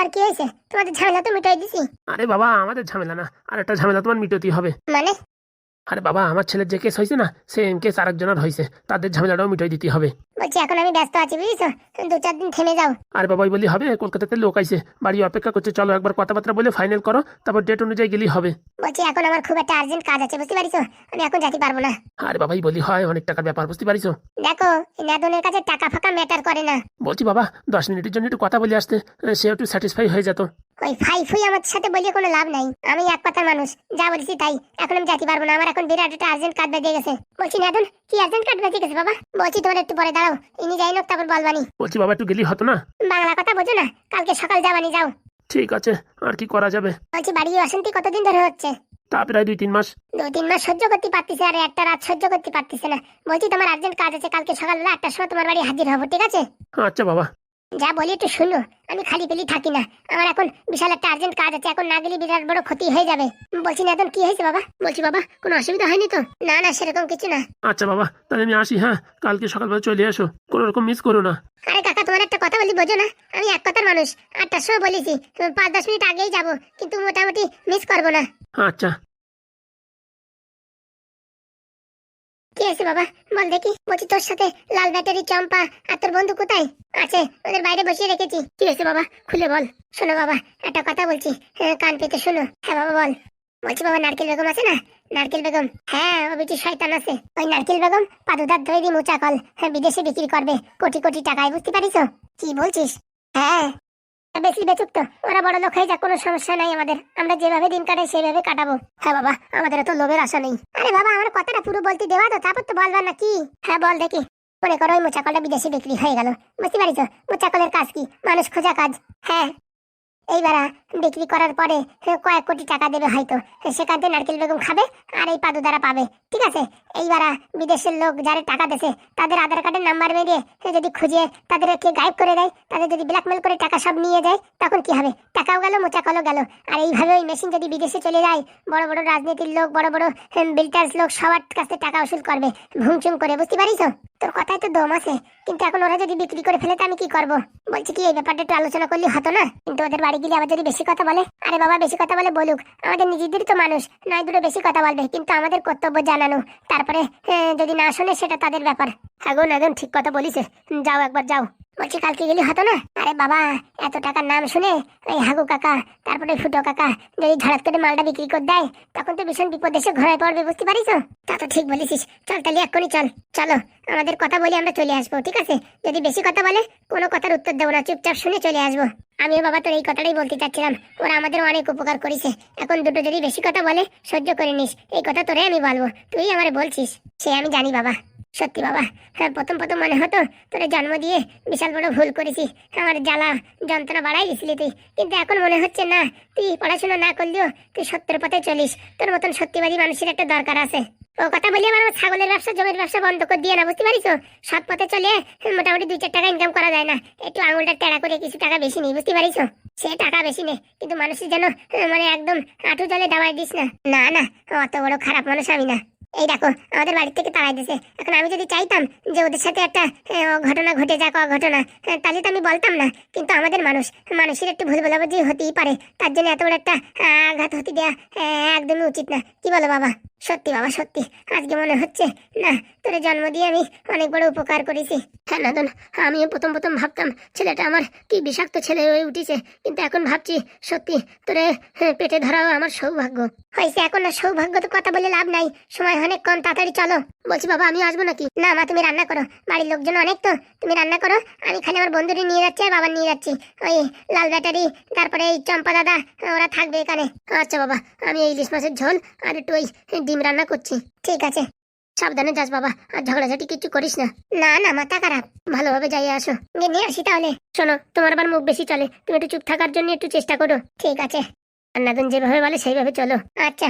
আবার কি হয়েছে? তোমাদের ঝামেলা তো মিটাই দিছি। আরে বাবা আমাদের ঝামেলা না। আর একটা ঝামেলা তোমার মিটাতেই হবে। মানে? আরে বাবা আমার ছেলের যে কেস হয়েছে না সেম কেস আরেকজনের হয়েছে তাদের ঝামেলাটাও মিটাই দিতে হবে। বলছি এখন আমি ব্যস্ত আছি বুঝছ? দু চার দিন থেমে যাও। আরে বাবা ওই বলি হবে কলকাতাতে লোক আইছে বাড়ি অপেক্ষা করছে চলো একবার কথাবার্তা বলে ফাইনাল করো তারপর ডেট অনুযায়ী গেলেই হবে। বলছি এখন আমার খুব একটা আর্জেন্ট কাজ আছে বুঝতে পারিছো? আমি এখন যেতে পারব না। আরে বাবা এই বলি হয় অনেক টাকার ব্যাপার বুঝতে পারিছো? দেখো এই কাছে টাকা ফাঁকা ম্যাটার করে না। বলছি বাবা দশ মিনিটের জন্য একটু কথা বলে আসতে সে একটু স্যাটিসফাই হয়ে যেত। ওই ফাই ফুই আমার সাথে বলিয়ে কোনো লাভ নাই। আমি এক কথার মানুষ। যা বলছি তাই। এখন আমি যেতে পারব না। আমার এখন বিরাট একটা আর্জেন্ট কাজ বেজে গেছে। বলছি নেদন কি আর্জেন্ট কাজ বেজে গেছে বাবা? বলছি তোমার একটু পরে দাঁড়াও। ইনি যাই নোক তারপর বলবানি বলছি বাবা একটু গেলি হতো না? বাংলা কথা বোঝো না। কালকে সকাল যাবানি যাও। ঠিক আছে আর কি করা যাবে? বলছি বাড়ি অশান্তি কতদিন ধরে হচ্ছে? তা প্রায় দুই তিন মাস। দু তিন মাস সহ্য করতে পারতেছে আর একটা রাত সহ্য করতে পারতেছে না। বলছি তোমার আর্জেন্ট কাজ আছে কালকে সকালবেলা আটটার সময় তোমার বাড়ি হাজির হব ঠিক আছে? আচ্ছা বাবা। যা বলি একটু শুনো। আমি খালি পেলি থাকি না। আমার এখন বিশাল একটা আর্জেন্ট কাজ আছে। এখন না গেলে বিরাট বড় ক্ষতি হয়ে যাবে। বলছি না এখন কি হয়েছে বাবা? বলছি বাবা কোনো অসুবিধা হয়নি তো? না না সেরকম কিছু না। আচ্ছা বাবা তাহলে আমি আসি হ্যাঁ? কালকে সকালবেলা চলে এসো। কোনো রকম মিস করো না। আরে কাকা তোমার একটা কথা বলি বোঝো না? আমি এক কথার মানুষ। আটটার সময় বলেছি পাঁচ দশ মিনিট আগেই যাব। কিন্তু মোটামুটি মিস করব না। আচ্ছা। কি আছে বাবা? বল দেখি। বলছি তোর সাথে লাল ব্যাটারি চম্পা আর তোর বন্ধু কোথায়? আছে ওদের বাইরে বসিয়ে রেখেছি। কি আছে বাবা? খুলে বল। শোনো বাবা একটা কথা বলছি। হ্যাঁ, কান পেতে শোনো। হ্যাঁ বাবা বল। বলছি বাবা নারকেল বেগম আছে না? নারকেল বেগম। হ্যাঁ ও বেটি শয়তান আছে। ওই নারকেল বেগম পাদুদার দিয়ে মোচা কল। হ্যাঁ বিদেশে বিক্রি করবে। কোটি কোটি টাকায় বুঝতে পারিস? কি বলছিস? হ্যাঁ। বেশি বেচুক তো। ওরা বড় লোক হয়ে যাক, কোনো সমস্যা নাই আমাদের। আমরা যেভাবে দিন কাটাই সেভাবে কাটাবো। হ্যাঁ বাবা, আমাদের তো লোভের আশা নেই। আরে বাবা, আমার কথাটা পুরো বলতে দেওয়া তো, তারপর তো বলবার না কি? হ্যাঁ বল দেখি। মনে করো ওই মোচাকলটা বিদেশে বিক্রি হয়ে গেল। বুঝতে পারিস মোচাকলের কাজ কি? মানুষ খোঁজা কাজ। হ্যাঁ। এইবার বিক্রি করার পরে কয়েক কোটি টাকা দেবে হয়তো। সেখান থেকে নারকেল বেগম খাবে, আর এই পাদু দ্বারা পাবে। ঠিক আছে? এইবার বিদেশের লোক যারা টাকা দেছে, তাদের আধার কার্ডের নাম্বার মেরে যদি খুঁজে তাদেরকে গায়েব করে দেয়, তাদের যদি ব্ল্যাকমেল করে টাকা সব নিয়ে যায়, তখন কি হবে? টাকাও গেল, মোচাকলও গেল। আর এইভাবে ওই মেশিন যদি বিদেশে চলে যায়, বড় বড় রাজনীতির লোক, বড় বড় বিল্টার্স লোক সবার কাছে টাকা উসুল করবে ভুংচুং করে, বুঝতে পারিস? তোর কথায় তো দম আছে, কিন্তু এখন ওরা যদি বিক্রি করে ফেলে, তো আমি কি করব? বলছি কি, এই ব্যাপারটা একটু আলোচনা করলে হতো না? কিন্তু ওদের বাড়ি গেলে আবার যদি বেশি কথা বলে, আরে বাবা, বেশি কথা বলে বলুক, আমাদের নিজেদের তো মানুষ, নয় দুটো বেশি কথা বলবে, কিন্তু আমাদের কর্তব্য জানানো তারপরে যদি না শোনে সেটা তাদের ব্যাপার। এখন এখন ঠিক কথা বলিস। যাও, একবার যাও। বলছি কালকে গেলি হতো না? আরে বাবা, এত টাকার নাম শুনে ওই হাগু কাকা, তারপরে ফুটো কাকা যদি ঝড়াত করে মালটা বিক্রি করে দেয়, তখন তো ভীষণ বিপদ এসে ঘোরায় পড়বে, বুঝতে পারিস? তা তো ঠিক বলেছিস। চল তাহলে এক্ষুনি চল। চলো, আমাদের কথা বলে আমরা চলে আসব, ঠিক আছে? যদি বেশি কথা বলে, কোনো কথার উত্তর দেবো না। চুপচাপ শুনে চলে আসব। আমিও বাবা তোর এই কথাটাই বলতে চাচ্ছিলাম। ওরা আমাদের অনেক উপকার করেছে। এখন দুটো যদি বেশি কথা বলে, সহ্য করে নিস। এই কথা তোরে আমি বলব। তুই আমারে বলছিস। সে আমি জানি বাবা। সত্যি বাবা। হ্যাঁ প্রথম প্রথম মনে হতো তোরে জন্ম দিয়ে বিশাল বড় ভুল করেছি। আমার জ্বালা যন্ত্রণা বাড়াই দিছিলি তুই। কিন্তু এখন মনে হচ্ছে না। তুই পড়াশোনা না করলেও তুই সত্যের পথে চলিস। তোর মতন সত্যিবাদী মানুষের একটা দরকার আছে। ও কথা বলি আমার ছাগলের ব্যবসা, জমির ব্যবসা বন্ধ করে দিয়ে না, বুঝতে পারিস সৎ পথে চলে মোটামুটি দুই চার টাকা ইনকাম করা যায় না। একটু আঙুলটা টেড়া করে কিছু টাকা বেশি নেই বুঝতে পারিস সে টাকা বেশি নেই কিন্তু মানুষের যেন মানে একদম আঁটু জলে দাবাই দিস না। না না, অত বড় খারাপ মানুষ আমি না। এই দেখো, আমাদের বাড়ি থেকে তাড়াই দিছে। এখন আমি যদি চাইতাম যে ওদের সাথে একটা ঘটনা ঘটে যাক, অঘটনা তাহলে তো আমি বলতাম না। কিন্তু আমাদের মানুষ, মানুষের একটু ভুল বোঝাবুঝি হতেই পারে। তার জন্য এত বড় একটা আঘাত হতে দেওয়া একদমই উচিত না। কি বলো বাবা? সত্যি বাবা, সত্যি। আজকে মনে হচ্ছে, না তোর জন্ম দিয়ে আমি অনেক বড় উপকার করেছি। হ্যাঁ নাদন আমিও প্রথম প্রথম ভাবতাম ছেলেটা আমার কি বিষাক্ত ছেলে হয়ে উঠেছে। কিন্তু এখন ভাবছি সত্যি তোরে হ্যাঁ, পেটে ধরাও আমার সৌভাগ্য। হয়েছে এখন আর সৌভাগ্য তো কথা বলে লাভ নাই। সময় অনেক কম তাড়াতাড়ি চলো। বলছি বাবা আমি আসব নাকি? না মা তুমি রান্না করো। বাড়ির লোকজন অনেক তো। তুমি রান্না করো। আমি খালি আমার বন্ধুরে নিয়ে যাচ্ছি আর বাবা নিয়ে যাচ্ছি। ওই লাল ব্যাটারি তারপরে এই চম্পা দাদা ওরা থাকবে এখানে। আচ্ছা বাবা আমি এই ইলিশ মাছের ঝোল আর একটু ওই ডিম রান্না করছি। ঠিক আছে। সাবধানে যাস বাবা, আর ঝগড়াঝাটি কিছু করিস না। না না, মাথা খারাপ। ভালোভাবে যাই, আসো। গিয়ে নিয়ে আসি তাহলে। শোনো, তোমার আবার মুখ বেশি চলে। তুমি একটু চুপ থাকার জন্য একটু চেষ্টা করো। ঠিক আছে। আর নাদন যেভাবে বলে, সেইভাবে চলো। আচ্ছা।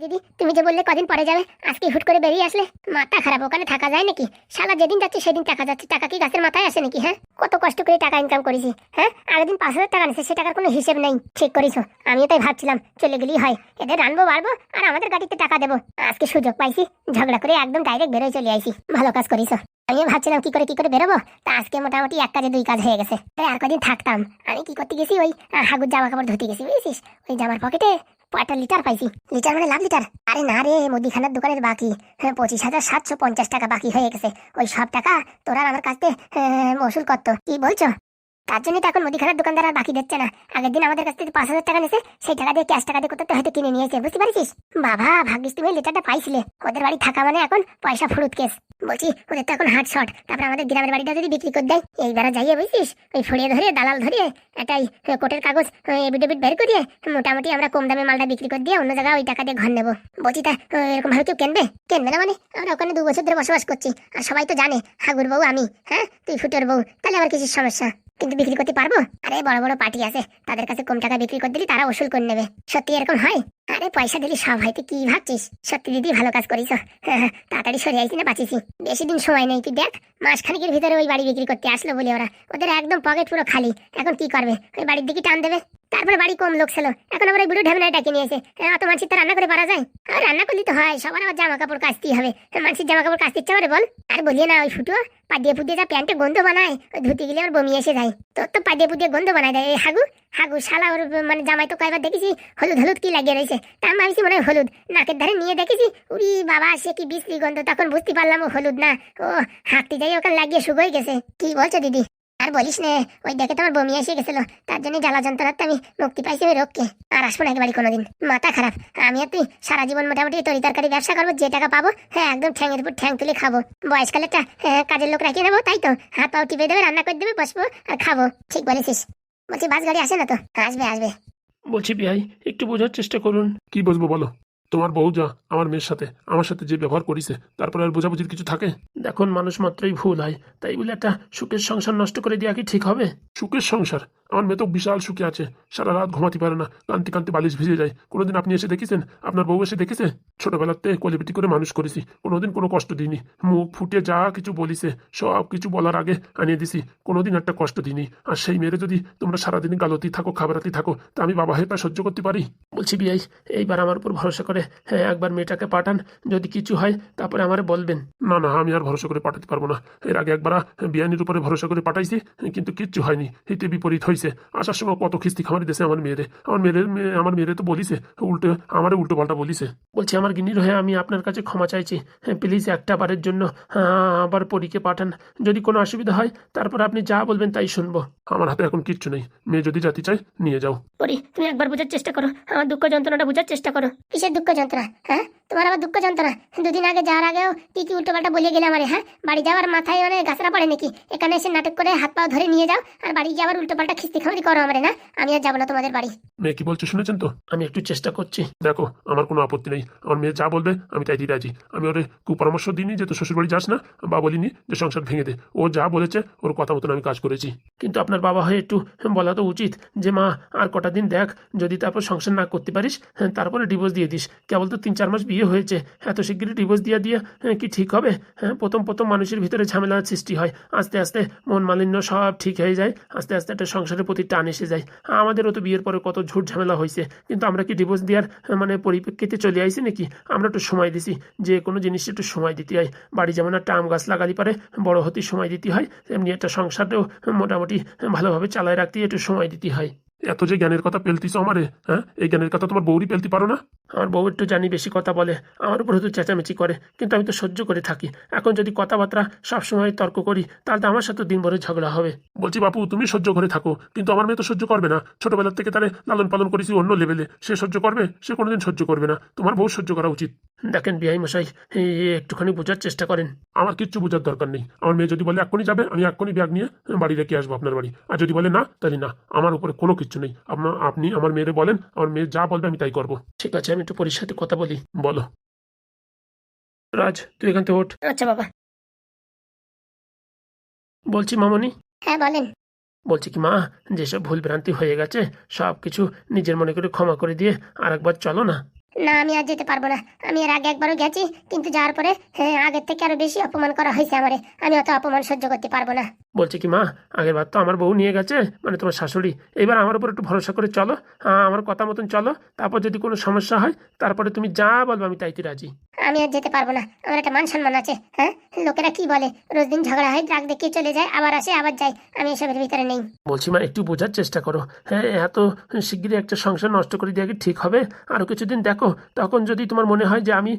দিদি, তুমি যে বললে কদিন পরে যাবে, আজকে হুট করে বেরিয়ে আসলে, মাথা খারাপ, ওখানে থাকা যায় নাকি? শালা যেদিন যাচ্ছে সেদিন টাকা যাচ্ছে, টাকা কি গাছের মাথায় আসে নাকি হ্যাঁ? কত কষ্ট করে টাকা ইনকাম করেছি হ্যাঁ? আগের দিন পাঁচ হাজার টাকা নিচ্ছে সে টাকার কোনো হিসেব নেই। ঠিক করেছ, আমিও তাই ভাবছিলাম, চলে গেলেই হয়, এদের রানবো বাড়বো, আর আমাদের গাড়িতে টাকা দেবো। আজকে সুযোগ পাইছি, ঝগড়া করে একদম ডাইরেক্ট বেরোয় চলে আইছি, ভালো কাজ করেছ। আমিও ভাবছিলাম কি করে কি করে বেরোবো, তা আজকে মোটামুটি এক কাজে দুই কাজ হয়ে গেছে। আর কদিন থাকতাম, আমি কি করতে গেছি, ওই হাগুর জামা কাপড় ধুতে গেছি, বুঝেছিস? ওই জামার পকেটে কয়টা লিটার পাইছি? লিটার মানে লাভ লিটার? আরে না রে, মুদিখানার দোকানের বাকি। হ্যাঁ পঁচিশ হাজার সাতশো পঞ্চাশ টাকা বাকি হয়ে গেছে। ওই সব টাকা তোরা আমার কাছে মসুল করতো কি বলছো? তার জন্য তো এখন মুদিখানার দোকানদার আর বাকি দিচ্ছে না। আগের দিন আমাদের কাছ থেকে পাঁচ হাজার টাকা নিয়েছে সেই টাকা দিয়ে ক্যাশ টাকা দিয়ে কোথাও হয়তো কিনে নিয়েছে বুঝতে পারছিস? বাবা, ভাগ্যিস তুমি লিটারটা পাইছিলে। ওদের বাড়ি থাকা মানে এখন পয়সা ফুরুত কেস। বলছি, ওদের তো এখন হাট শট। তারপরে আমাদের গ্রামের বাড়িটা যদি বিক্রি করে দেয় এই বেড়া যাইয়ে বুঝছিস? ওই ফুড়িয়ে ধরে দালাল ধরিয়ে এটাই কোটের কাগজ এবিডেবিট বের করিয়ে, মোটামুটি আমরা কম দামে মালটা বিক্রি করে দিয়ে অন্য জায়গায় ওই টাকা দিয়ে ঘর নেব। বলছি, তা এরকম ভাবে কেউ কেনবে? কেনবে না মানে? আমরা ওখানে দু বছর ধরে বসবাস করছি, আর সবাই তো জানে হাগুর বউ আমি হ্যাঁ? তুই ফুটোর বউ, তাহলে আবার কিছু সমস্যা? কিন্তু বিক্রি করতে পারব? আরে বড় বড় পার্টি আছে, তাদের কাছে কম টাকা বিক্রি করে দিলি তারা ওসুল করে নেবে। সত্যি এরকম হয়? আরে পয়সা দিলি সব হয় তুই কি ভাবছিস? সত্যি দিদি, ভালো কাজ করিস তাড়াতাড়ি সরে আইসি না, বাঁচিসি বেশি দিন সময় নেই, তুই দেখ। মাসখানিকের ভিতরে ওই বাড়ি বিক্রি করতে আসলো বলে ওরা। ওদের একদম পকেট পুরো খালি। এখন কি করবে? ওই বাড়ির দিকে টান দেবে। তারপরে বাড়ি কম লোক ছিল। এখন আবার ওই বুড়ো ঢেমনায় ডাকে নিয়েছে অত মানুষের তো রান্না করে পারা যায়? আর রান্না করলে তো হয়, সবার আবার জামা কাপড় কাচতেই হবে। মানুষের জামা কাপড় কাচতে ইচ্ছা করে বল। আর বলিয়ে না, ওই ফুটো পাডিয়ে পুডিয়ে যা প্যান্টে গন্ধ বানায়, ওই ধুতে গেলে আমার বমি এসে যায়। তোর তো পাডিয়ে পুডিয়ে গন্ধ বানায় দেয়, এই হাগু। হাগু শালা মানে জামাই তো কয়বার দেখেছি, হলুদ হলুদ কি লাগিয়ে রয়েছে। তা আমি ভাবছি মনে হয় হলুদ। নাকের ধারে নিয়ে দেখেছি উরি বাবা, সে কি বিশ্রী গন্ধ, তখন বুঝতে পারলাম ও হলুদ না। ও হাঁকতে যাই ওখানে লাগিয়ে শুকোই গেছে। কি বলছো দিদি? আর বলিস নে, ওই দেখে তোমার বমি এসে গেছিল। তার জন্য জ্বালা যন্ত্রণাতে আমি মুক্তি পাইছি ওই রোগকে। আর আসব না একেবারে কোনোদিন। মাথা খারাপ। আমি আর তুই সারা জীবন মোটামুটি তরি তরকারি ব্যবসা করব, যে টাকা পাবো হ্যাঁ একদম ঠ্যাংয়ের উপর ঠ্যাং তুলে খাব। বয়সকালেটা হ্যাঁ কাজের লোক রাখিয়ে নেব, তাই তো। হাত পাও টিপে দেবে, রান্না করে দেবে, বসবো আর খাব। ঠিক বলেছিস। বলছি বাস গাড়ি আসে না তো? আসবে আসবে। বলছি ভাই একটু বোঝার চেষ্টা করুন। কি বুঝব বলো? তোমার বউ যা আমার মেয়ের সাথে আমার সাথে যে ব্যবহার করিছে তারপরে আর বোঝাবুঝির কিছু থাকে? দেখুন মানুষ মাত্রই ভুল হয়। তাই বলে একটা সুখের সংসার নষ্ট করে দেওয়া কি ঠিক হবে? সুখের সংসার। আমার মেয়ে তো বিশাল সুখে আছে। সারা রাত ঘুমাতে পারে না। কান্তি কান্তি বালিশ ভিজে যায়। কোনোদিন আপনি এসে দেখেছেন? আপনার বউ এসে দেখেছে? ছোটবেলাতে কোয়ালিটি করে মানুষ করেছি। কোনোদিন কোনো কষ্ট দিইনি। মুখ ফুটে যা কিছু বলিছে, সব কিছু বলার আগে আনিয়ে দিছি। কোনোদিন একটা কষ্ট দিইনি। আর সেই মেয়েরে যদি তোমরা সারাদিন গালতি থাকো, খাবারাতি থাকো, তা আমি বাবা হয়ে তা সহ্য করতে পারি। বলছি, বিয়াই, এইবার আমার উপর ভরসা করে হ্যাঁ একবার মেয়েটাকে পাঠান। যদি কিছু হয়, তারপরে আমারে বলবেন। না না, আমি আর ভরসা করে পাঠাতে পারব না। এর আগে একবার বিয়ানির উপরে ভরসা করে পাঠাইছি, কিন্তু কিচ্ছু হয়নি। হিতে বিপরীত হয়েছে আসার সময় কত খিস্তি খামারি দিয়েছে আমার মেয়েরে। আমার মেয়ের আমার মেয়েরে তো বলিছে উল্টো আমারে উল্টো পাল্টা বলিছে। বলছি আমার গিনির হয়ে আমি আপনার কাছে ক্ষমা চাইছি। হ্যাঁ প্লিজ একটা বারের জন্য হ্যাঁ, আবার পরীকে পাঠান। যদি কোনো অসুবিধা হয় তারপর আপনি যা বলবেন তাই শুনব। আমার হাতে এখন কিচ্ছু নেই। মেয়ে যদি জাতি চায় নিয়ে যাও। পরি তুমি একবার বোঝার চেষ্টা করো। আমার দুঃখ যন্ত্রণাটা বোঝার চেষ্টা করো। কিসের দুঃখ যন্ত্রণা হ্যাঁ? তোমার আবার দুঃখ যন্ত্রণা। দুদিন আগে যাওয়ার আগেও কি কি উল্টো পাল্টা বলে গেলে আমারে হ্যাঁ? বাড়ি যাওয়ার মাথায় মানে গাছরা পড়ে নাকি? এখানে এসে নাটক করে হাত পা ধরে নিয়ে যাও আর বাড়ি যাওয়ার উল্টো পাল্টা খিস্তি খামারি করো আমারে না? আমি আর যাব না তোমাদের বাড়ি। মেয়ে কি বলছো শুনেছেন তো? আমি একটু চেষ্টা করছি। দেখো আমার কোনো আপত্তি নেই। আমার মেয়ে যা বলবে আমি তাই রাজি। আমি ওরে কুপরামর্শ দিইনি যে তো শ্বশুরবাড়ি যাস না বা বলিনি যে সংসার ভেঙে দে। ও যা বলেছে ওর কথা মতন আমি কাজ করেছি। কিন্তু আপনার বাবা হয়ে একটু বলা তো উচিত যে মা আর কটা দিন দেখ যদি তারপর সংসার না করতে পারিস হ্যাঁ, তারপরে ডিভোর্স দিয়ে দিস। কেবল তো তিন চার মাস বিয়ে হয়েছে। এত শিগগিরই ডিভোর্স দিয়ে দিয়ে হ্যাঁ, কি ঠিক হবে? হ্যাঁ প্রথম প্রথম মানুষের ভিতরে ঝামেলার সৃষ্টি হয়। আস্তে আস্তে মন মালিন্য সব ঠিক হয়ে যায়। আস্তে আস্তে একটা সংসারের প্রতি টান এসে যায়। আমাদেরও তো বিয়ের পরে কত ঝুট ঝামেলা হয়েছে। কিন্তু আমরা কি ডিভোর্স দেওয়ার হ্যাঁ, মানে পরিপ্রেক্ষিতে চলে আইছি নাকি? আমরা একটু সময় দিছি। যে কোনো জিনিস একটু সময় দিতে হয়। বাড়ি যেমন একটা আম গাছ লাগালি পারে বড় হতে সময় দিতে হয়। তেমনি একটা সংসারটাও মোটামুটি ভালোভাবে চালায় রাখতে একটু সময় দিতে হয়। এত যে জ্ঞানের কথা পেলতিস আমারে হ্যাঁ? এই জ্ঞানের কথা তোমার বৌরি পেলতে পারো না? আমার বউ একটু জানি বেশি কথা বলে আমার উপর তো চেঁচামেচি করে কিন্তু আমি তো সহ্য করে থাকি। এখন যদি কথাবার্তা সবসময় তর্ক করি তাহলে তো আমার সাথে দিন ভরে ঝগড়া হবে। বলছি বাপু তুমি সহ্য করে থাকো কিন্তু আমার মেয়ে তো সহ্য করবে না। ছোটবেলার থেকে তারে লালন পালন করেছি অন্য লেভেলে। সে সহ্য করবে সে কোনোদিন সহ্য করবে না। তোমার বউ সহ্য করা উচিত। দেখেন বিআই মশাই একটুখানি বোঝার চেষ্টা করেন। আমার কিচ্ছু বোঝার দরকার নেই। আমার মেয়ে যদি বলে এক্ষুনি যাবে আমি এক্ষুনি ব্যাগ নিয়ে বাড়ি রেখে আসব আপনার বাড়ি। আর যদি বলে না তাহলে না। আমার উপরে কোনো কিচ্ছু নেই। আপনি আমার মেয়েরে বলেন আমার মেয়ে যা বলবে আমি তাই করব। ঠিক আছে আমি একটু পরির সাথে কথা বলি। বলো। রাজ তুই এখান থেকে ওঠ। আচ্ছা বাবা। বলছি মামনি। হ্যাঁ বলেন। বলছি কি মা যেসব ভুল ভ্রান্তি হয়ে গেছে সব কিছু নিজের মনে করে ক্ষমা করে দিয়ে আর একবার চলো না। না আমি আর যেতে পারব না। আমি এর আগে একবারও গেছি কিন্তু যাওয়ার পরে হ্যাঁ আগের থেকে আরও বেশি অপমান করা হয়েছে আমারে। আমি অত অপমান সহ্য করতে পারব না। বলছে কি মা আগের বার তো আমার বউ নিয়ে গেছে মানে তোমার শাশুড়ি। এবার আমার উপর একটু ভরসা করে চলো। আহ, আমার কথা মতন চলো। তারপর যদি কোনো সমস্যা হয় তারপরে তুমি যা বলব আমি তাইতে রাজি। আমি আর যেতে পারব না। আমার একটা মান সম্মান আছে হ্যাঁ? লোকেরা কি বলে? রোজ দিন ঝগড়া হয় ট্রাক দেখিয়ে চলে যায় আবার আসে আবার যায়। আমি এসবের ভিতরে নেই। বলছি মা একটু বোঝার চেষ্টা করো। হ্যাঁ এত শিগগিরই একটা সংসার নষ্ট করে দেওয়া কি ঠিক হবে? আরও কিছুদিন দেখো। তখন যদি তোমার মনে হয় যে আমি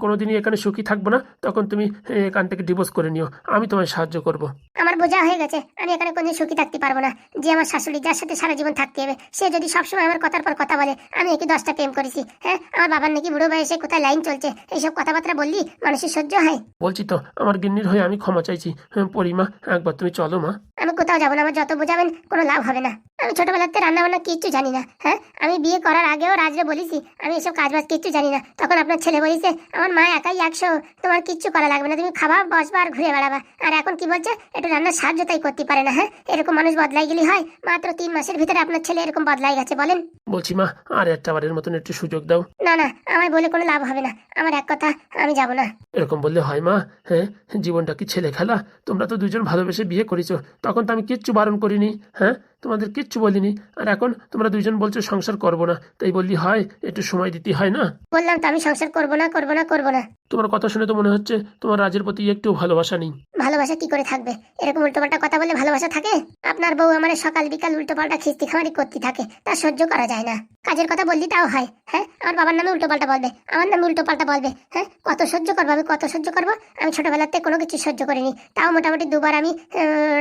কোনোদিনই এখানে সুখী থাকব না তখন তুমি এখান থেকে ডিভোর্স করে নিও। আমি তোমায় সাহায্য করব। আমার বোঝা হয়ে গেছে। আমি এখানে কোনো সুখী থাকতে পারব না। যে আমার শাশুড়ি যার সাথে সারা জীবন থাকতে হবে সে যদি সবসময় আমার কথার পর কথা বলে আমি একে দশটা প্রেম করেছি হ্যাঁ? আমার বাবার নাকি বুড়ো বয়সে কোথায় লাইন চলছে এইসব কথাবার্তা বললি মানুষের সহ্য হয়? বলছি তো আমার গিন্নির হয়ে আমি ক্ষমা চাইছি। পরিমা একবার তুমি চলো মা। আমি কোথাও যাব না আমার যত বোঝাবেন কোনো লাভ হবে না। আমি ছোটবেলাতে রান্নাবান্না কিচ্ছু জানি না হ্যাঁ? আমি বিয়ে করার আগেও রাজরে বলেছি, আমি এসব কাজ বাজ কিচ্ছু জানি না। তখন আপনার ছেলে বলেছে, আমার মা একাই একশো, তোমার কিচ্ছু করা লাগবে না, তুমি খাবা, বসবা আর ঘুরে বেড়াবা। আর এখন কি বলছে, একটু রান্নার সাহায্য তাই করতে পারে না হ্যাঁ? এরকম মানুষ বদলাই গেলে হয়, মাত্র তিন মাসের ভিতরে আপনার ছেলে এরকম বদলাই গেছে, বলেন। বলছি মা আর একটা বারের মতন একটু সুযোগ দাও। না না আমায় বলে কোনো লাভ হবে না। আমার এক কথা আমি যাব না। এরকম বললে হয় মা। হ্যাঁ জীবনটা কি ছেলে খেলা? তোমরা তো দুজন ভালোবেসে বিয়ে করেছ। তখন তো আমি কিচ্ছু বারণ করিনি। হ্যাঁ তোমাদের কিচ্ছু বলিনি। আর এখন তোমরা দুজন বলছো সংসার করব না। তাই বললি হয় একটু সময় দিতে হয় না? বললাম তো আমি সংসার করব না করব না করব না। তোমার কথা শুনে তো মনে হচ্ছে তোমার রাজের প্রতি একটু ভালোবাসা নেই। ভালোবাসা কি করে থাকবে? এরকম উল্টোপাল্টা কথা বলে ভালোবাসা থাকে? আপনার বউ আমার সকাল বিকাল উল্টোপাল্টা খিস্তি খামারি করতে থাকে তা সহ্য করা যায় না। কাজের কথা বললি তাও হয় হ্যাঁ? আমার বাবার নামে উল্টোপাল্টা বলবে আমার নামে উল্টোপাল্টা বলবে হ্যাঁ? কত সহ্য করব আমি কত সহ্য করব? আমি ছোটবেলাতে কোনো কিছু সহ্য করিনি তাও মোটামুটি দুবার আমি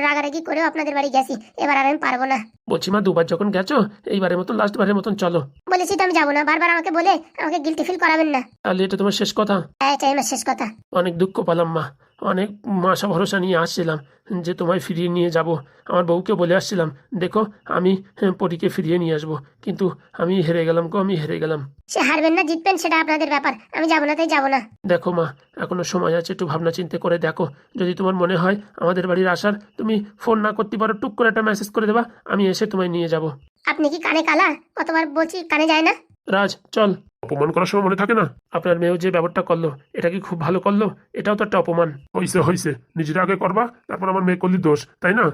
রাগারাগি করেও আপনাদের বাড়ি গেছি এবার আর আমি পারব না। বলছি মা দুবার যখন গেছো এইবারের মতন লাস্ট বারের মতন চলো। বলেছি তো আমি যাব না বারবার আমাকে বলে আমাকে গিলটি ফিল করাবেন না। তাহলে এটা তোমার শেষ কথা? হ্যাঁ, এটাই আমার শেষ কথা। অনেক দুঃখ পেলাম মা। অনেক আশা ভরসা নিয়ে আসছিলাম যে তোমায় ফিরিয়ে নিয়ে যাব। আমার বউকে বলে আসছিলাম দেখো আমি হ্যাঁ, পরীকে ফিরিয়ে নিয়ে আসব। কিন্তু আমি হেরে গেলাম গো আমি হেরে গেলাম। সে হারবেন না জিতবেন সেটা আপনাদের ব্যাপার। আমি যাব না তাই যাব না। দেখো মা এখনও সময় আছে একটু ভাবনা চিন্তা করে দেখো। যদি তোমার মনে হয় আমাদের বাড়ির আসার তুমি ফোন না করতে পারো টুক করে একটা মেসেজ করে দেবা আমি এসে তোমায় নিয়ে যাব। আপনি কি কানে কালা? কতবার বলছি কানে যায় না? রাজ চল। অপমান করার সময় মনে থাকে না? আপনার মেয়েও যে ব্যাপারটা করল এটা কি খুব ভালো করল? এটাও তো একটা অপমান। হইছে হইছে। নিজের আগে করবা তারপর আমার মেয়ে করলি দোষ তাই না?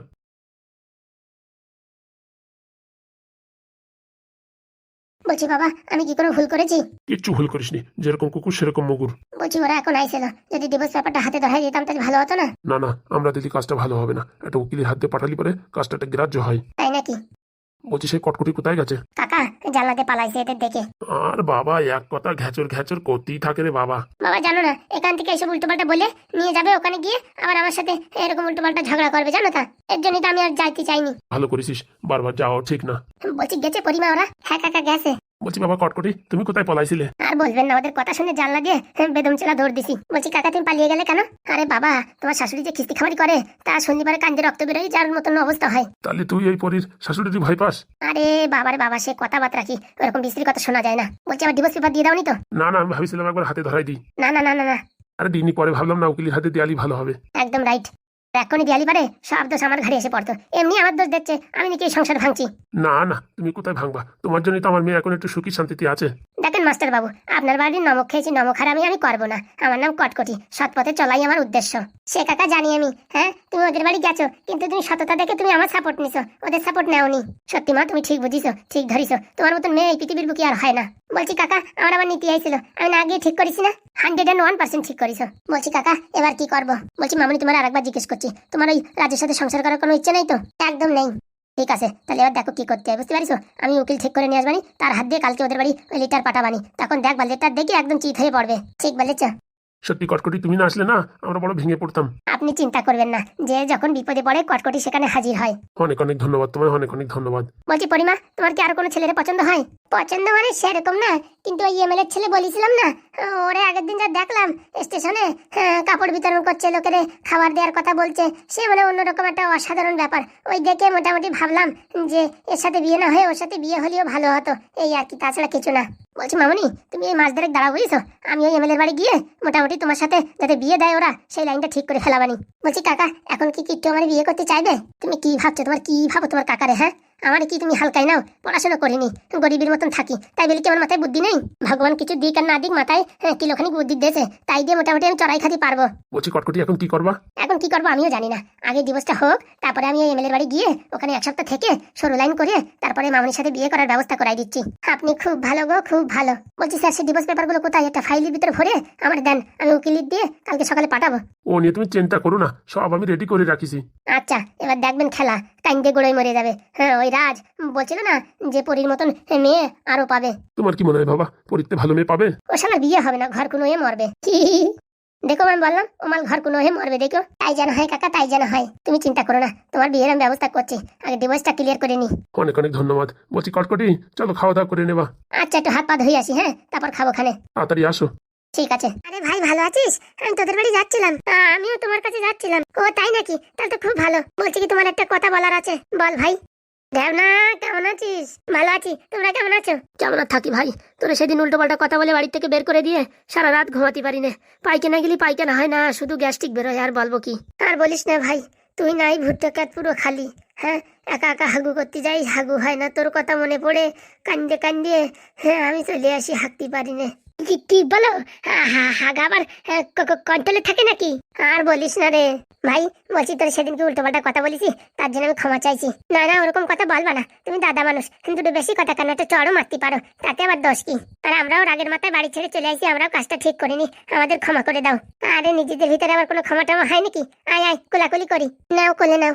বলছি বাবা আমি কি কোনো ভুল করেছি? কিচ্ছু ভুল করিসনি। যেরকম কুকুর সেরকম মুগুর। বলছি ওরা এখন আইছিল যদি ডিভোর্স পেপারটা হাতে ধরাই দিতাম তাহলে ভালো হতো না? না না আমরা দিদি কাজটা ভালো হবে না। একটা উকিলের হাত দিয়ে পাঠালি পরে কাজটা একটা গ্রাহ্য হয়। তাই নাকি? বলছি সেই কটকটি কোথায় গেছে? কাকা জানলাতে পালাইছে এদের দেখে। আর বাবা এক কথা ঘ্যাচর ঘ্যাচর করতেই থাকে রে বাবা। বাবা জানো না এখান থেকে এসব উল্টোপাল্টা বলে নিয়ে যাবে ওখানে গিয়ে আবার আমার সাথে এরকম উল্টোপাল্টা ঝগড়া করবে জানো তা? এর জন্যই তো আমি আর যাইতে চাইনি। ভালো করেছিস বারবার যাওয়া ঠিক না। বলছি গেছে পরিমা ওরা? হ্যাঁ কাকা গেছে। বলছি বাবা কটকটি তুমি কোথায় পলাইছিলে? আর বলবেন না ওদের কথা শুনে জানলা দিয়ে বেদম চেলা দৌড় দিছি। বলছি কাকা তুমি পালিয়ে গেলে কেন? আরে বাবা তোমার শাশুড়ি যে খিস্তি খামারি করে তা শনিবারে কান্দে রক্ত বেরোয় যার মতন অবস্থা হয়। তাহলে তুই এই পরীর শাশুড়ি ভয় পাস? আরে বাবারে বাবা সে কথাবার্তা কি? ওরকম বিশ্রী কথা শোনা যায় না। বলছি আবার ডিভোর্স পেপার দিয়ে দাওনি তো? না না আমি ভাবিছিলাম একবার হাতে ধরাই দিই। না না না না না। আরে দিনই পরে ভাবলাম না উকিলের হাতে দেয়ালি ভালো হবে। একদম রাইট এখনই দেয়ালি পারে সব দোষ আমার ঘরে এসে পড়তো। এমনি আমার দোষ দেখছে আমি নাকি সংসার ভাঙছি। না না, তুমি কোথায় ভাঙবা? তোমার জন্যই তো আমার মেয়ে এখন একটু সুখী শান্তিতে আছে। দেখেন, মাস্টার বাবু, আপনার বাড়ির নমক খেয়েছি, নমক হারামি আমি করব না। আমার নাম কটকটি, সৎ পথে চলাই আমার উদ্দেশ্য। সে কাকা জানি আমি হ্যাঁ? তুমি ওদের বাড়ি গেছো, কিন্তু তুমি সততা দেখে তুমি আমার সাপোর্ট নিছো, ওদের সাপোর্ট নেওনি। সত্যি মা, তুমি ঠিক বুঝিছো, ঠিক ধরিছো, তোমার মতন মেয়ে এই পৃথিবীর বুকে আর হয় না। বলছি, কাকা, আমার আবার নীতি আইছিল, আমি না গিয়ে ঠিক করিস না? হান্ড্রেড অ্যান্ড ওয়ান পার্সেন্ট ঠিক করিছো। বলছি, কাকা, এবার কি করব? বলছি, মামনি, তোমার আরেকবার জিজ্ঞেস করছি, তোমার ওই রাজের সাথে সংসার করার কোনো ইচ্ছে নেই তো? একদম নেই। ঠিক আছে তাহলে এবার দেখো কি করতে হয় বুঝতে পারিস আমি উকিল ঠিক করে নিয়ে আসবানি তার হাত দিয়ে কালকে ওদের বাড়ি ওই লিটার পাঠাবানি। তখন দেখ দেখবা লেটার দেখে একদম চিত হয়ে পড়বে। ঠিক বলেছ? সত্যি কটকটি তুমি না আসলে না আমরা বড় ভেঙে পড়তাম। আপনি চিন্তা করবেন না যে যখন বিপদে পড়ে কটকটি সেখানে হাজির হয়। অনেক অনেক ধন্যবাদ তোমার অনেক অনেক ধন্যবাদ। বলছি পরিমা তোমার কি আর কোনো ছেলের পছন্দ হয়? পছন্দ মানে সেরকম না। কিন্তু ওই এমএলএর ছেলে বলেছিলাম না ওরে আগের দিন যা দেখলাম স্টেশনে হ্যাঁ, কাপড় বিতরণ করছে লোকেরে খাবার দেওয়ার কথা বলছে সে মানে অন্যরকম একটা অসাধারণ ব্যাপার। ওই দেখে মোটামুটি ভাবলাম যে এর সাথে বিয়ে না হয়ে ওর সাথে বিয়ে হলেও ভালো হতো এই আর কি তাছাড়া কিছু না। বলছি মামনি তুমি এই মাছ ধরে দাঁড়াও বুঝছ? আমি ওই এমএলএর বাড়ি গিয়ে মোটামুটি তোমার সাথে যাতে বিয়ে দেয় ওরা সেই লাইনটা ঠিক করে ফেলাবানি। বলছি কাকা এখন কি কি কিট্টু আমার বিয়ে করতে চাইবে? তুমি কি ভাবছ? তোমার কি ভাবো? তোমার কাকারে হ্যাঁ? আমার কি তুমি হালকাই নাও? পড়াশোনা করিনি গরিবের মতন থাকি। তাই বলে কি আমার মাথায় বুদ্ধি নেই? ভগবান কিছু দিক আর না দিক মাথায় হ্যাঁ, কিলোখানি বুদ্ধি দিয়েছে। তাই দিয়ে মোটামুটি আমি চড়াই খাতি পারব। বলছি কটকটি এখন কি করবা? কি করব আমিও জানি না। আগে ডিভোর্সটা হোক তারপরে আমি এমএলএর বাড়ি গিয়ে ওখানে এক সপ্তাহ থেকে সরু লাইন করে তারপরে মামনির সাথে বিয়ে করার ব্যবস্থা করাই দিচ্ছি। আপনি খুব ভালো গো খুব ভালো। বলছি স্যার সেই ডিভোর্স পেপারগুলো কোথায়? একটা ফাইলের ভিতরে ভরে আমার দেন আমি উকিলির দিয়ে কালকে সকালে পাঠাবো। ও নিয়ে তুমি চিন্তা করো না সব আমি রেডি করে রাখিছি। আচ্ছা এবার দেখবেন খেলা কাইন্দে গোড়ায় মরে যাবে। হ্যাঁ ওই রাজ বলছিল না যে পরীর মতন মেয়ে আরও পাবে। তোমার কি মনে হয় বাবা পরীক্ষতে ভালো মেয়ে পাবে? ও সালা বিয়ে হবে না ঘর কোনো মরবে। দেখো আমি বললাম ও মাল ঘর কোনো হয়ে মরবে দেখো। তাই যেন হয় কাকা তাই যেন হয়। তুমি চিন্তা করো না তোমার বিয়ের আমি ব্যবস্থা করছি। আগে ডিভোর্সটা ক্লিয়ার করে নি। অনেক অনেক ধন্যবাদ। বলছি কটকটি চলো খাওয়া দাওয়া করে নেবা। আচ্ছা একটু হাত পা ধুয়ে আসি হ্যাঁ? তারপর খাব খানে তাড়াতাড়ি আসো। ঠিক আছে। আরে ভাই ভালো আছিস? আমি তোদের বাড়ি যাচ্ছিলাম। আমিও তোমার কাছে যাচ্ছিলাম। ও তাই নাকি? তাহলে তো খুব ভালো। বলছি কি তোমার একটা কথা বলার আছে। বল ভাই। দেবনা কেমন আছিস? ভালো আছি। তোমরা কেমন আছো? কেমন আর থাকি ভাই? তোরা সেদিন উল্টো পাল্টা কথা বলে বাড়ি থেকে বের করে দিয়ে সারা রাত ঘুমাতে পারি না পাইখানা গেলি পাইখানা হয় না, শুধু গ্যাস্ট্রিক বেরোয় আর বলব কি? আর বলিস না ভাই, তুই নাই ভুট্টো ক্যাত পুরো খালি হ্যাঁ? একা একা হাগু করতে যাই, হাগু হয় না, তোর কথা মনে পড়ে, কান্দে কান্দে হ্যাঁ আমি চলে আসি, হাঁকতে পারি না কি কি বলো? আবার কন্ট্রোলে থাকে নাকি? আর বলিস না রে। ভাই, বলছি তোর সেদিনকে উল্টো পাল্টা কথা বলিস তার জন্য আমি ক্ষমা চাইছি। না না, ওরকম কথা বলবা না। তুমি দাদা মানুষ কিন্তু বেশি কথা কেন? একটা চড়ও মারতে পারো, তাতে আবার দোষ কি? আর আমরাও রাগের মাথায় বাড়ি ছেড়ে চলে আসি, আমরাও কাজটা ঠিক করিনি আমাদের ক্ষমা করে দাও। আরে, নিজেদের ভিতরে আবার কোনো ক্ষমা টমা হয় নাকি? আয় আয়, কোলাকুলি করি। নাও, কোলে নাও।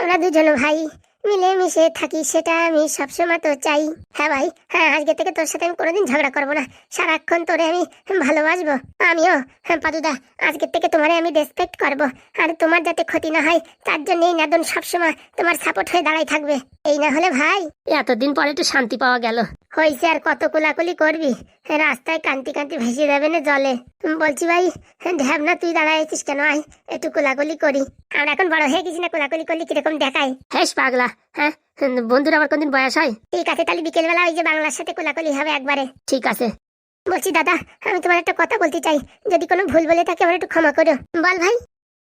আমরা দুজন ভাই। মিলে মিশে থাকি, সেটা আমি সবসময় তো চাই। হ্যাঁ ভাই হ্যাঁ আজকে থেকে তোর সাথে আমি কোনোদিন ঝগড়া করব না। সারাক্ষণ তোরে আমি ভালোবাসবো, আমিও। হ্যাঁ পাদুদা, আজকে থেকে তোমারে আমি রেসপেক্ট করব। আর তোমার যাতে ক্ষতি না হয়, তার জন্য এই নাদন সবসময় তোমার সাপোর্ট হয়ে দাঁড়াই থাকবে। এই না হলে ভাই। এতদিন পরে একটু শান্তি পাওয়া গেল। হয়েছে আর কত কোলাকুলি করবি? রাস্তায় কান্তি কান্তি ভেসে যাবে না জলে। বলছি ভাই ঢ্যাব না তুই দাঁড়াইছিস কেন? আয় একটু কোলাকুলি করি। আমরা এখন বড় হয়ে গেছি না কোলাকুলি করলি কীরকম দেখায়? হেস পাগলা হ্যাঁ? বন্ধুর আবার কোনদিন বয়স হয়? ঠিক আছে তাহলে বিকেলবেলা ওই যে বাংলার সাথে কোলাকুলি হবে একবারে। ঠিক আছে। বলছি দাদা আমি তোমার একটা কথা বলতে চাই। যদি কোনো ভুল বলে থাকে আমার একটু ক্ষমা করো। বল ভাই।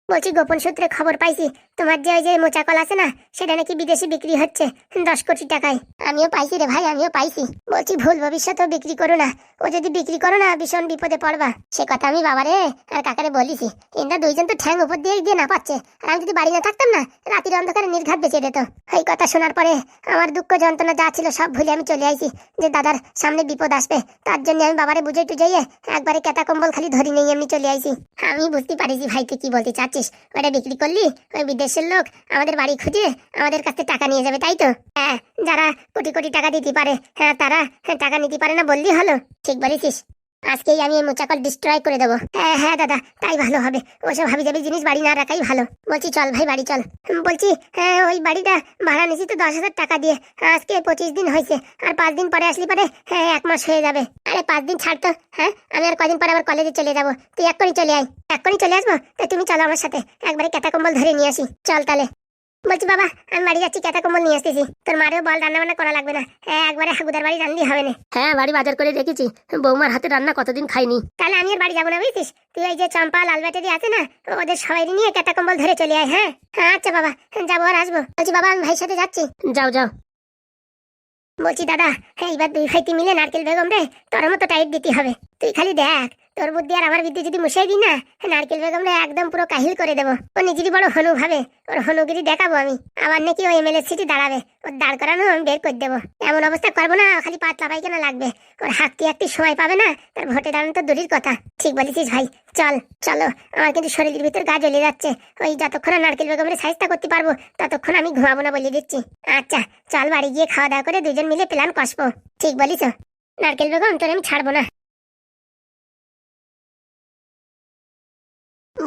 বলছি, গোপন সূত্রে খবর পাইছি। তোমার যে ওই যে মোচা কল আছে না, সেটা নাকি বিদেশে বিক্রি হচ্ছে, দশ কোটি টাকায়। আমিও পাইছি রে ভাই, আমিও পাইছি। বলছি, ভুল ভবিষ্যতেও বিক্রি করো না। ও যদি বিক্রি করো না, ভীষণ বিপদে পড়বা। সে কথা আমি বাবারে, আর কাকারে বলিছি। এনরা দুইজন তো ঠ্যাং উপর দিয়ে দিয়ে না পাচ্ছে আর আমি যদি বাড়ি না থাকতাম না, রাতের অন্ধকারে নির্ঘাত বেঁচে যেত। এই কথা শোনার পরে আমার দুঃখ যন্ত্রণা যা ছিল সব ভুলে আমি চলে আইছি যে দাদার সামনে বিপদ আসবে। তার জন্য আমি বাবারে বুঝে টুঝাইয়ে একবারে কেতা কম্বল খালি ধরি নেই, এমনি চলে আইছি। আমি বুঝতে পারিছি ভাই তুই কি বলতে চাচ্ছিস ওটা বিক্রি করলি? ওই বিদেশের লোক? আমাদের বাড়ি খুঁজে আমাদের কাছে টাকা নিয়ে যাবে তাই তো? হ্যাঁ যারা কোটি কোটি টাকা দিতে পারে হ্যাঁ তারা হ্যাঁ, টাকা নিতে পারে না বললি হলো। ঠিক বলেছিস। আজকেই আমি এই মোচাকল ডিস্ট্রয় করে দেবো। হ্যাঁ হ্যাঁ দাদা, তাই ভালো হবে। ওসব হাবি যাবি জিনিস বাড়ি না রাখাই ভালো। বলছি, চল ভাই, বাড়ি চল। বলছি হ্যাঁ ওই বাড়িটা ভাড়া নিছি তো দশ হাজার টাকা দিয়ে। আজকে পঁচিশ দিন হয়েছে। আর পাঁচ দিন পরে আসলি পরে হ্যাঁ এক মাস হয়ে যাবে। আরে, পাঁচ দিন ছাড় তো হ্যাঁ আমি আর কদিন পরে আবার কলেজে চলে যাব। তুই এক্ষুনি চলে আয়। এক্ষুনি চলে আসব? তা তুমি চলো আমার সাথে। একবারে কেতা কম্বল ধরে নিয়ে আসি। চল তাহলে। বলছি বাবা আমি বাড়ি যাচ্ছি কেতা কম্বল নিয়ে আসতেছি। তোর মারেও বল রান্না বান্না করা লাগবে না। হ্যাঁ একবারে হাগুদার বাড়ি রান্নি হবে না। হ্যাঁ বাড়ি বাজার করে রেখেছি। বৌমার হাতে রান্না কতদিন খাইনি। তাহলে আমি আর বাড়ি যাব না বুঝছিস? তুই এই যে চম্পা লাল ব্যাটারি আছে না ওদের সবাই নিয়ে কেতা কম্বল ধরে চলে আয় হ্যাঁ? হ্যাঁ আচ্ছা বাবা যাব আর আসব। বলছি বাবা আমি ভাইয়ের সাথে যাচ্ছি। যাও যাও। বলছি দাদা এইবার দুই ভাইতে মিলে নারকেল বেগম রে তোর মতো টাইট দিতে হবে। তুই খালি দেখ তোর বুদ্ধি আর আমার বিদ্যে যদি মুশাই দিই না, নারকেল বেগমরা একদম পুরো কাহিল করে দেবো। ও নিজেরই বড় হনু ভাবে, ওর হনুগিরি দেখাবো আমি। আবার নাকি ও এমএলএ সিটি দাঁড়াবে। ওর দাঁড় করানো আমি বের করে দেবো। এমন অবস্থা করব না, খালি পাতলা পায়খানা লাগবে। ওর হাঁকতে হাঁকতে সময় পাবে না, তার ভোটে দাঁড়ানো তো দূরের কথা। ঠিক বলেছিস ভাই, চল, চলো। আমার কিন্তু শরীরের ভিতর গা জ্বলে যাচ্ছে। ওই যতক্ষণ নারকেল বেগমের সাইজটা করতে পারব, ততক্ষণ আমি ঘুমাবো না বলে দিচ্ছি। আচ্ছা চল বাড়ি গিয়ে খাওয়া দাওয়া করে দুজন মিলে প্ল্যান কষবো। ঠিক বলিস নারকেল বেগম, তোর আমি ছাড়বো না।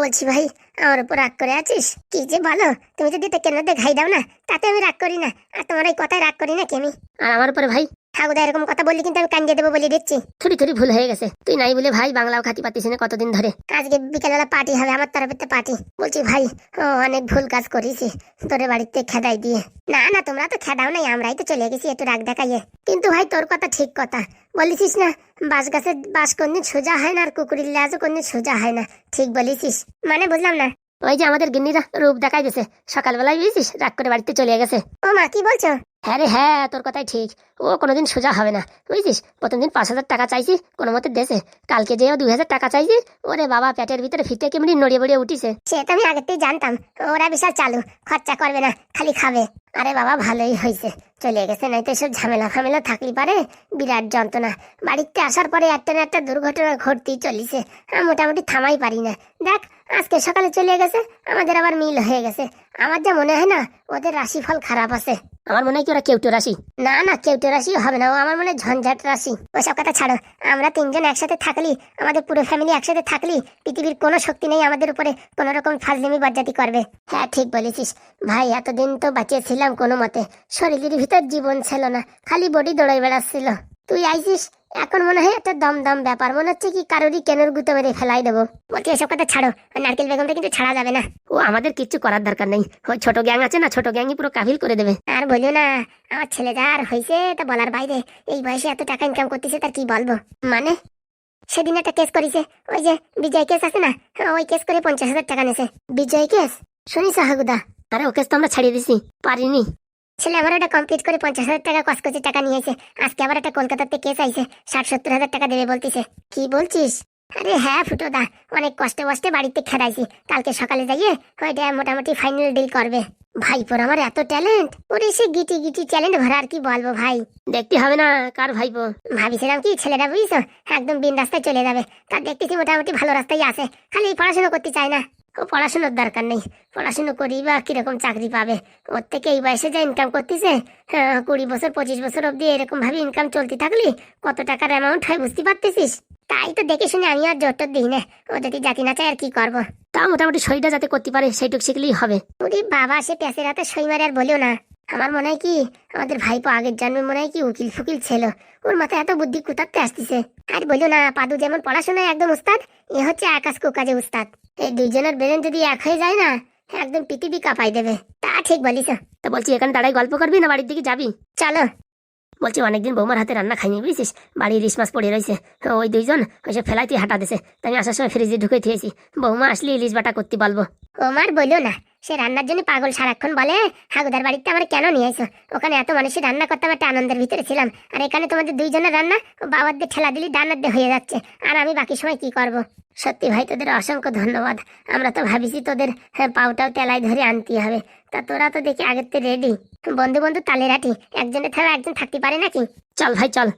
বলছি ভাই, আমার উপর রাগ করে আছিস? কি যে বলো, তুমি যদি তো কেন দেখাই দাও না, তাতে আমি রাগ করি না। আর তোমার এই কথায় রাগ করি না কেমি। আর আমার উপরে ভাই ঠাকুদা এরকম কথা বললি কিন্তু আমি কাঞ্জে দেবো বলে দিচ্ছি। থুড়ি থুড়ি ভুল হয়ে গেছে। তুই নাই বলে ভাই বাংলাও খাতি পাতিস না কতদিন ধরে। আজকে বিকেলবেলা পার্টি হবে আমার তরফেতে পার্টি। বলছি ভাই ও অনেক ভুল কাজ করেছি তোরে বাড়িতে খেদাই দিয়ে। না না তোমরা তো খেদাও নাই আমরাই তো চলে গেছি একটু রাগ দেখাইয়ে। কিন্তু ভাই তোর কথা ঠিক কথা। বলেছিস না বাস গাছের বাস কোনদিন সোজা হয় না আর কুকুরের লাজও কোনদিন সোজা হয় না। ঠিক বলেছিস। মানে বুঝলাম না। ওই যে আমাদের গিন্নিরা রূপ দেখাই দিছে। সকালবেলায় বুঝেছিস? রাগ করে বাড়িতে চলে গেছে। ও মা কি বলছো? হ্যাঁ রে হ্যাঁ তোর কথাই ঠিক। ও কোনোদিন সোজা হবে না। বুঝছিস? প্রথম দিন পাঁচ হাজার টাকা চাইছি কোনো মতে দেশে। কালকে যে দুই হাজার টাকা চাইছি ওরে বাবা পেটের ভিতরে ফিতে কেমনি নড়িয়ে বড়িয়ে উঠিছে। সে তো আমি আগে থেকে জানতাম ওরা বিশাল চালু খরচা করবে না খালি খাবে। আরে বাবা ভালোই হয়েছে। চলে গেছে নাই তো এসব ঝামেলা ফামেলা থাকলি পারে। বিরাট যন্ত্রণা। বাড়িতে আসার পরে একটা না একটা দুর্ঘটনা ঘটতেই চলিছে। মোটামুটি থামাই পারি না। দেখ আজকে সকালে চলে গেছে আমাদের আবার মিল হয়ে গেছে। আমার যা মনে হয় না ওদের রাশিফল খারাপ আছে। আমার মনে হয় কি ওরা কেউটো রাশি। না না কেউটো রাশি হবে না ও আমার মনে হয় ঝঞ্ঝাট রাশি। ওসব কথা ছাড়ো আমরা তিনজন একসাথে থাকলি আমাদের পুরো ফ্যামিলি একসাথে থাকলি পৃথিবীর কোনো শক্তি নেই আমাদের উপরে কোনো রকম ফাজলিমি বজ্জাতি করবে। হ্যাঁ ঠিক বলেছিস। ভাই এতদিন তো বাঁচিয়েছিলাম কোনো মতে। শরীরের ভিতর জীবন ছিল না খালি বডি দৌড়াই বেড়াচ্ছিল। তুই আইসিস? এখন মনে হয় একটা দম দম ব্যাপার। মনে হচ্ছে কি কারোরই কেনের গুতো মেরে ফেলাই দেবো। বলছি, এসব কথা ছাড়ো। নারকেল বেগমটা কিন্তু ছাড়া যাবে না। ও আমাদের কিচ্ছু করার দরকার নেই। ওই ছোট গ্যাং আছে না, ছোট গ্যাংই পুরো কাবিল করে দেবে। আর বলিও না, আমার ছেলে যা আর হয়েছে তা বলার বাইরে। এই বয়সে এত টাকা ইনকাম করতেছে, তার কি বলব? মানে? সেদিন একটা কেস করেছে। ওই যে বিজয় কেস আছে না ওই কেস করে পঞ্চাশ হাজার টাকা নেছে বিজয় কেস শুনিস হাগুদা আরে, ও কেস তো আমরা ছাড়িয়ে দিছি। পারিনি। ছেলে আমার ওটা কমপ্লিট করে পঞ্চাশ হাজার টাকা কসকসি টাকা নিয়েছে আজকে আবার একটা কলকাতাতে কেস আইছে ষাট সত্তর হাজার টাকা দেবে বলতিছে। কি বলছিস? আরে হ্যাঁ ফুটো দা অনেক কষ্টে কষ্টে বাড়িতে খেদাইছি। কালকে সকালে যাইয়ে ওইটা মোটামুটি ফাইনাল ডিল করবে। ভাইপোর আমার এত ট্যালেন্ট ওরে সে গিটি গিটি ট্যালেন্ট ভরা আর কি বলব ভাই? দেখতে হবে না কার ভাইপো। ভাবিছিলাম কি ছেলেরা বুঝিস একদম বিন রাস্তায় চলে যাবে। তার দেখতেছি মোটামুটি ভালো রাস্তায় আছে খালি পড়াশোনা করতে চায় না। পড়াশোনার দরকার নেই। পড়াশোনা করি বা কীরকম চাকরি পাবে? ওর থেকে এই বয়সে যা ইনকাম করতেছে হ্যাঁ, কুড়ি বছর পঁচিশ বছর অব্দি এরকম ভাবে ইনকাম চলতে থাকলি কত টাকার অ্যামাউন্ট হয় বুঝতে পারতেছিস? তাই তো দেখে শুনে আমি আর জোর টোর দিই না। ও যদি জাতি না চায় আর কি করব? তা মোটামুটি সইটা যাতে করতে পারে সেইটুক শিখলেই হবে। ওরে বাবা সে প্যাসের হাতে সই মারে আর বলিও না। আমার মনে হয় কি আমাদের ভাইপো আগের জন্মে মনে হয় কি উকিল ফুকিল ছিল। ওর মাথায় এত বুদ্ধি কোথাতে আসতেছে। আর বলিও না পাদু যেমন পড়াশোনায় একদম উস্তাদ এ হচ্ছে আকাশ কুকাজে উস্তাদ এই দুইজনের ব্রেন যদি এক হয়ে যায় না একদম পৃথিবী কাঁপাই দেবে। তা ঠিক বলিস। তা বলছি, এখানে দাঁড়াই গল্প করবি না বাড়ির দিকে যাবি? চলো। বলছি, অনেকদিন বৌমার হাতে রান্না খাইনি, বুঝছিস? বাড়ি ইলিশ মাছ পড়ে রয়েছে। ওই দুইজন ওইসব ফেলাইতে হাঁটা দিছে। তাই আমি আসার সময় ফ্রিজে ঢুকে থিয়েছি। বৌমা আসলে ইলিশ বাটা করতে বলব ওমার বলো না সে রান্নার জন্য পাগল সারাক্ষণ বলে হাগুদার বাড়িতে আমার কেন নিয়ে এসো? ওখানে এত মানুষের রান্না করতাম একটা আনন্দের ভিতরে ছিলাম। আর এখানে তোমাদের দুইজনের রান্না বাবার দিয়ে ঠেলা দিলি ডান্নার দিয়ে হয়ে যাচ্ছে। আর আমি বাকি সময় কি করব? সত্যি ভাই তোদের অসংখ্য ধন্যবাদ। আমরা তো ভাবিছি তোদের হ্যাঁ, পাউটাও তেলায় ধরে আনতে হবে। তা তোরা তো দেখি আগের থেকে রেডি বন্ধু বন্ধু তালে রাটি একজনের ছাড়া একজন থাকতে পারে নাকি? চল ভাই চল।